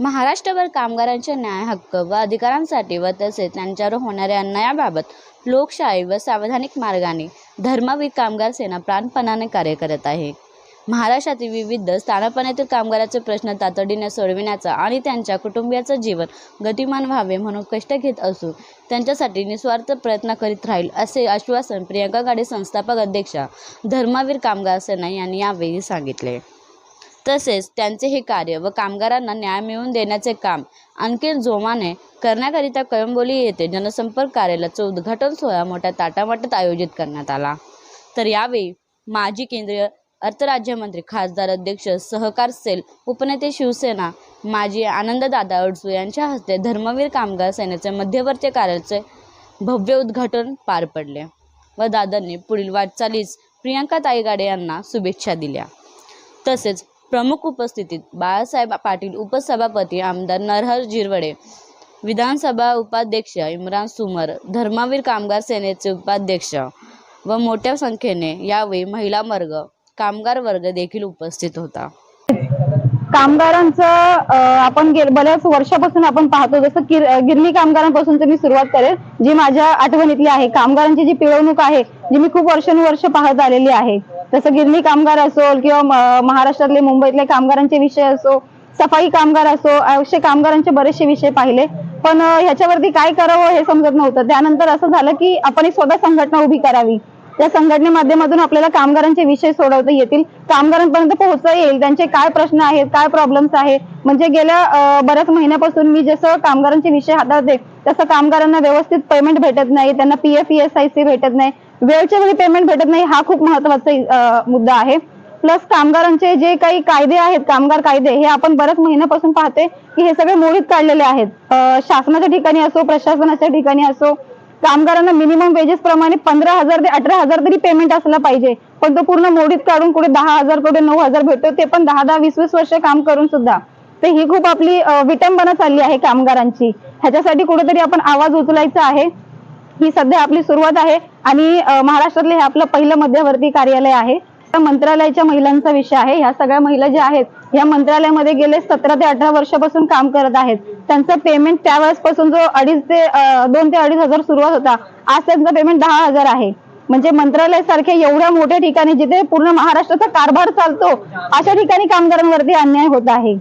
महाराष्ट्रभर कामगारांचे न्याय हक्क व अधिकारांसाठी व तसेच त्यांच्यावर होणाऱ्या अन्यायाबाबत लोकशाही व संवैधानिक मार्गाने धर्मवीर कामगार सेना प्राणपणाने कार्य करत आहे. महाराष्ट्रातील विविध स्थानपणातील कामगाराचे प्रश्न तातडीने सोडविण्याचा आणि त्यांच्या कुटुंबियाचं जीवन गतिमान व्हावे म्हणून कष्ट घेत असून त्यांच्यासाठी निस्वार्थ प्रयत्न करीत राहील असे आश्वासन प्रियंका गाडे संस्थापक अध्यक्षा धर्मवीर कामगार सेना यांनी यावेळी सांगितले. तसेच त्यांचे हे कार्य व कामगारांना न्याय मिळवून देण्याचे काम आणखी जोमाने करण्याकरिता कळंबोली येथे जनसंपर्क कार्यालयाचं उद्घाटन सोहळा मोठ्या ताटामाटात आयोजित करण्यात आला. तर यावेळी माजी केंद्रीय अर्थराज्यमंत्री खासदार अध्यक्ष सहकार सेल उपनेते शिवसेना माजी आनंददादा अडसू यांच्या हस्ते धर्मवीर कामगार सेनेचे मध्यवर्ती कार्यालयाचे भव्य उद्घाटन पार पडले व दादांनी पुढील वाटचालीस प्रियंका ताई गाडे यांना शुभेच्छा दिल्या. तसेच प्रमुख उपस्थितीत बाळासाहेब पाटील उपसभापती आमदार नरहर जिरवडे विधानसभा उपाध्यक्ष इम्रान सुमर धर्मवीर कामगार सेनेचे उपाध्यक्ष व मोठ्या संख्येने यावेळी महिला वर्ग कामगार वर्ग देखील उपस्थित होता. कामगारांचं आपण बऱ्याच वर्षापासून आपण पाहतो जसं किर- गिरणी कामगारांपासून मी सुरुवात करेल जी माझ्या आठवणीतली आहे. कामगारांची जी पिळवणूक आहे जी मी खूप वर्षानुवर्ष पाहत आलेली आहे. जसं गिरणी कामगार असो किंवा महाराष्ट्रातले मुंबईतले कामगारांचे विषय असो सफाई कामगार असो असे कामगारांचे बरेचसे विषय पाहिले. पण ह्याच्यावरती काय करावं हे समजत नव्हतं. त्यानंतर असं झालं की आपण एक स्वतः संघटना उभी करावी. त्या संघटने माध्यमातून आपल्याला कामगारांचे विषय सोडवता येतील. कामगारांपर्यंत पोहोचता येईल. त्यांचे काय प्रश्न आहेत काय प्रॉब्लेम्स आहेत? म्हणजे गेल्या बऱ्याच महिन्यापासून मी जसं कामगारांचे विषय हाताळते तसं कामगारांना व्यवस्थित पेमेंट भेटत नाही. त्यांना P F S I C भेटत नाही. वेळच्या वेळी पेमेंट भेटत नाही हा खूप महत्त्वाचा मुद्दा आहे. प्लस कामगारांचे जे काही कायदे आहेत कामगार कायदे हे आपण बऱ्याच महिन्यापासून पाहते की हे सगळे मोडीत काढलेले आहेत. शासनाच्या ठिकाणी असो प्रशासनाच्या ठिकाणी असो कामगारांना मिनिमम वेजेस प्रमाणे पंधरा हजार ते अठरा हजार तरी पेमेंट असला पाहिजे. पण तो पूर्ण मोडीत काढून कुठे दहा हजार कुठे नऊ हजार भेटतो ते पण दहा दहा वीस वीस वर्ष काम करून सुद्धा. तर ही खूप आपली विटंबना चालली आहे कामगारांची. ह्याच्यासाठी कुठेतरी आपण आवाज उचलायचा आहे. ही सध्या आपली सुरुवात आहे आणि महाराष्ट्रातले महाराष्ट्रातलं हे आपलं पहिलं मध्यवर्ती कार्यालय आहे. मंत्रालयाच्या महिलांचा विषय आहे. ह्या सगळ्या महिला ज्या आहेत या मंत्रालयामध्ये गेले सतरा ते अठरा वर्षापासून काम करत आहेत. त्यांचं पेमेंट त्यावेळेसपासून जो अडीच ते दोन ते अडीच हजार सुरुवात होता आज त्यांचं पेमेंट दहा हजार आहे. म्हणजे मंत्रालय सारख्या एवढ्या मोठ्या ठिकाणी जिथे पूर्ण महाराष्ट्राचा कारभार चालतो अशा ठिकाणी कामगारांवरती अन्याय होत आहे.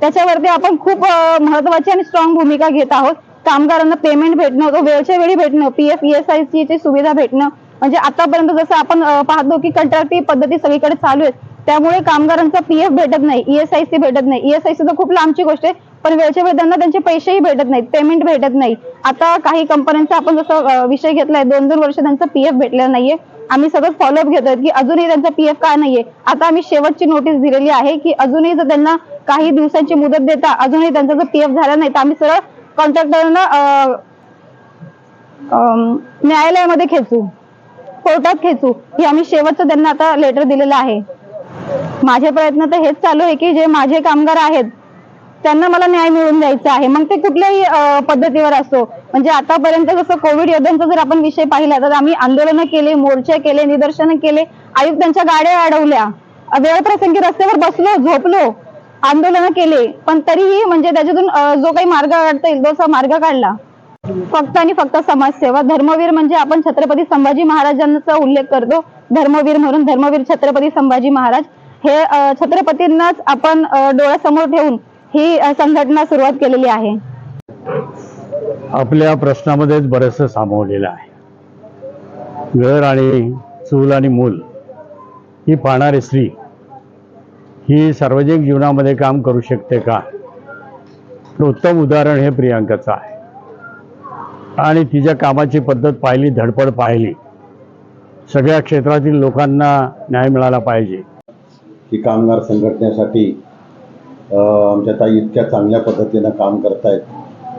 त्याच्यावरती आपण खूप महत्वाची आणि स्ट्रॉंग भूमिका घेत आहोत. कामगारांना पेमेंट भेटणं तो वेळच्या वेळी भेटणं पीएफ ईएसआय ची सुविधा भेटणं. म्हणजे आतापर्यंत जसं आपण पाहतो की कंत्राटी पद्धती सगळीकडे चालू आहे त्यामुळे कामगारांचा पीएफ भेटत नाही ईएसआय सी भेटत नाही. ईएसआयसी तर खूप लांबची गोष्ट आहे पण वेळच्या वेळी त्यांना त्यांचे पैसेही भेटत नाहीत पेमेंट भेटत नाही. आता काही कंपन्यांचा आपण जसं विषय घेतलाय दोन दोन वर्ष त्यांचा पीएफ भेटलेला नाहीये. आम्ही सगळं फॉलोअप घेतोय की अजूनही त्यांचा पीएफ का नाहीये? आता आम्ही शेवटची नोटीस दिलेली आहे की अजूनही जर त्यांना काही दिवसांची मुदत देता अजूनही त्यांचा जर पीएफ झाला नाही तर आम्ही सरळ कॉन्ट्रॅक्टरना न्यायालयामध्ये खेचू कोर्टात खेचू. हे आम्ही शेवटचं त्यांना आता लेटर दिलेलं आहे. माझे प्रयत्न तर हेच चालू आहे की जे माझे कामगार आहेत त्यांना मला न्याय मिळवून द्यायचा आहे. मग ते कुठल्याही पद्धतीवर असो. म्हणजे आतापर्यंत जसं कोविड योद्ध्यांचा जर आपण विषय पाहिला तर आम्ही आंदोलन केले मोर्चे केले निदर्शन केले आयुक्तांच्या गाड्या अडवल्या. वेळप्रसंगी रस्त्यावर बसलो झोपलो आंदोलन केले. पण तरीही म्हणजे त्याच्यातून जो काही मार्ग काढता येईल तो मार्ग काढला. फक्त आणि फक्त समाजसेवा. धर्मवीर म्हणजे आपण छत्रपती संभाजी महाराजांचा उल्लेख करतो. धर्मवीर म्हणून धर्मवीर छत्रपती संभाजी महाराज. हे छत्रपतींनाच आपण डोळ्यासमोर ठेवून ही संघटना सुरुवात केलेली आहे. आपल्या प्रश्नामध्येच बरंचसं सामावलेलं आहे. घर आणि चूल आणि मूल ही पाहणारी स्त्री ही सार्वजनिक जीवनामध्ये काम करू शकते का? उत्तम उदाहरण हे प्रियांकाचं आहे. आणि तिच्या कामाची पद्धत पाहिली धडपड पाहिली. सगळ्या क्षेत्रातील लोकांना न्याय मिळाला पाहिजे. की कामगार संघटनेसाठी आमच्या ताई इतक्या चांगल्या पद्धतीनं काम करतायत.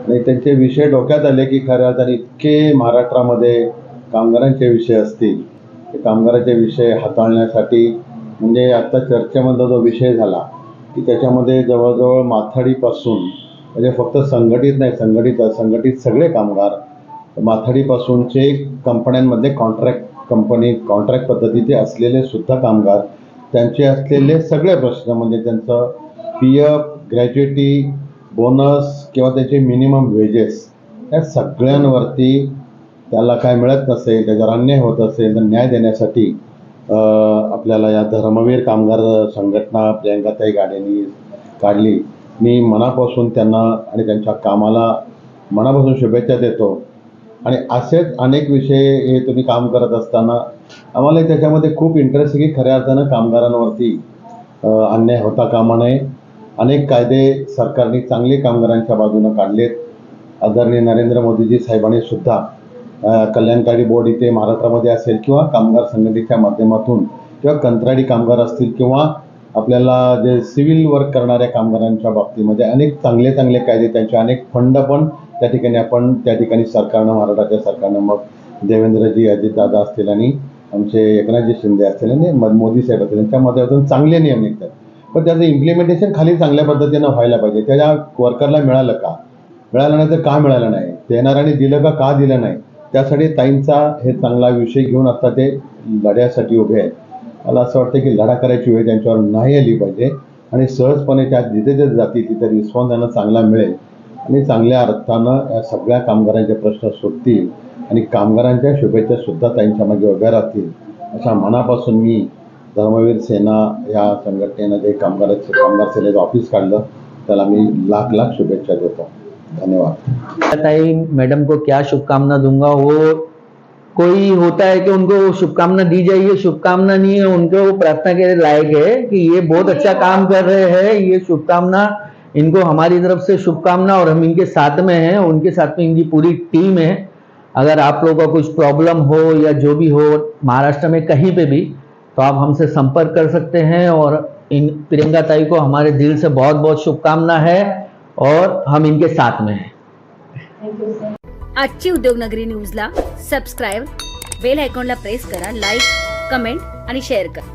आणि त्यांचे विषय डोक्यात आले की खऱ्या अर्थाने इतके महाराष्ट्रामध्ये कामगारांचे विषय असतील. ते कामगारांचे विषय हाताळण्यासाठी म्हणजे आत्ता चर्चेमधला जो विषय झाला की त्याच्यामध्ये जवळजवळ माथाडीपासून म्हणजे फक्त संघटित नाही संघटित संघटित सगळे कामगार माथाडीपासूनचे कंपन्यांमध्ये कॉन्ट्रॅक्ट कंपनी कॉन्ट्रॅक्ट पद्धतीचे असलेले सुद्धा कामगार त्यांचे असलेले सगळे प्रश्न म्हणजे त्यांचं पी एफ ग्रॅज्युएटी बोनस किंवा त्याचे मिनिमम वेजेस या सगळ्यांवरती त्याला काय मिळत नसेल त्याच्यावर अन्याय होत असेल तर न्याय देण्यासाठी आपल्याला या धर्मवीर कामगार संघटना प्रियंकाताई गाडेनी काढली. मी मनापासून त्यांना आणि त्यांच्या कामाला मनापासून शुभेच्छा देतो. आणि असेच अनेक विषय हे तुम्ही काम करत असताना आम्हाला त्याच्यामध्ये खूप इंटरेस्ट आहे की खऱ्या अर्थानं कामगारांवरती अन्याय होता कामा नये. अनेक कायदे सरकारने चांगले कामगारांच्या बाजूनं काढलेत. आदरणीय नरेंद्र मोदीजी साहेबांनी सुद्धा कल्याणकारी बोर्ड इथे महाराष्ट्रामध्ये असेल किंवा कामगार संघटनेच्या माध्यमातून किंवा कंत्राटी कामगार असतील किंवा आपल्याला जे सिव्हिल वर्क करणाऱ्या कामगारांच्या बाबतीमध्ये अनेक चांगले चांगले कायदे त्यांचे अनेक फंड पण त्या ठिकाणी आपण त्या ठिकाणी सरकारनं महाराष्ट्राच्या सरकारनं मग देवेंद्रजी अजितदादा असतील आणि आमचे एकनाथजी शिंदे असतील आणि म- मोदी साहेब असतील यांच्या माध्यमातून चांगले नियम निघतात. पण त्याचं इम्प्लिमेंटेशन खाली चांगल्या पद्धतीनं व्हायला पाहिजे. त्याच्या वर्करला मिळालं का? मिळालं नाही तर का मिळालं नाही? देणाऱ्याने दिलं का का दिलं नाही? त्यासाठी ताईंचा हे चांगला विषय घेऊन आता ते लढ्यासाठी उभे आहेत. मला असं वाटतं की लढा करायची वेळ त्यांच्यावर नाही आली पाहिजे. आणि सहजपणे त्या जिथे जिथे जाती तिथे रिस्पॉन्स त्यांना चांगला मिळेल. आणि चांगल्या अर्थानं या सगळ्या कामगारांचे प्रश्न सुटतील आणि कामगारांच्या शुभेच्छा सुद्धा त्यांच्या मागे उभ्या राहतील अशा मनापासून मी धर्मवीर सेना या संघटनेनं जे कामगाराचे कामगार सेनेचं ऑफिस काढलं त्याला मी लाख लाख शुभेच्छा देतो. धन्यवाद. ताई मैडम को क्या शुभकामना दूंगा? वो कोई होता है कि उनको शुभकामना दी जाइए? शुभकामना नहीं है उनको प्रार्थना के लायक है कि ये बहुत अच्छा काम कर रहे हैं ये शुभकामना इनको हमारी तरफ़ से शुभकामना और हम इनके साथ में हैं उनके साथ में इनकी पूरी टीम है। अगर आप लोगों का कुछ प्रॉब्लम हो या जो भी हो महाराष्ट्र में कहीं पे भी तो आप हमसे संपर्क कर सकते हैं और इन प्रियंका ताई को हमारे दिल से बहुत बहुत शुभकामना है और हम इनके साथ में हैं। आजची उद्योगनगरी न्यूजला सबस्क्राईब बेल आयकॉनला प्रेस करा लाईक कमेंट आणि शेअर करा।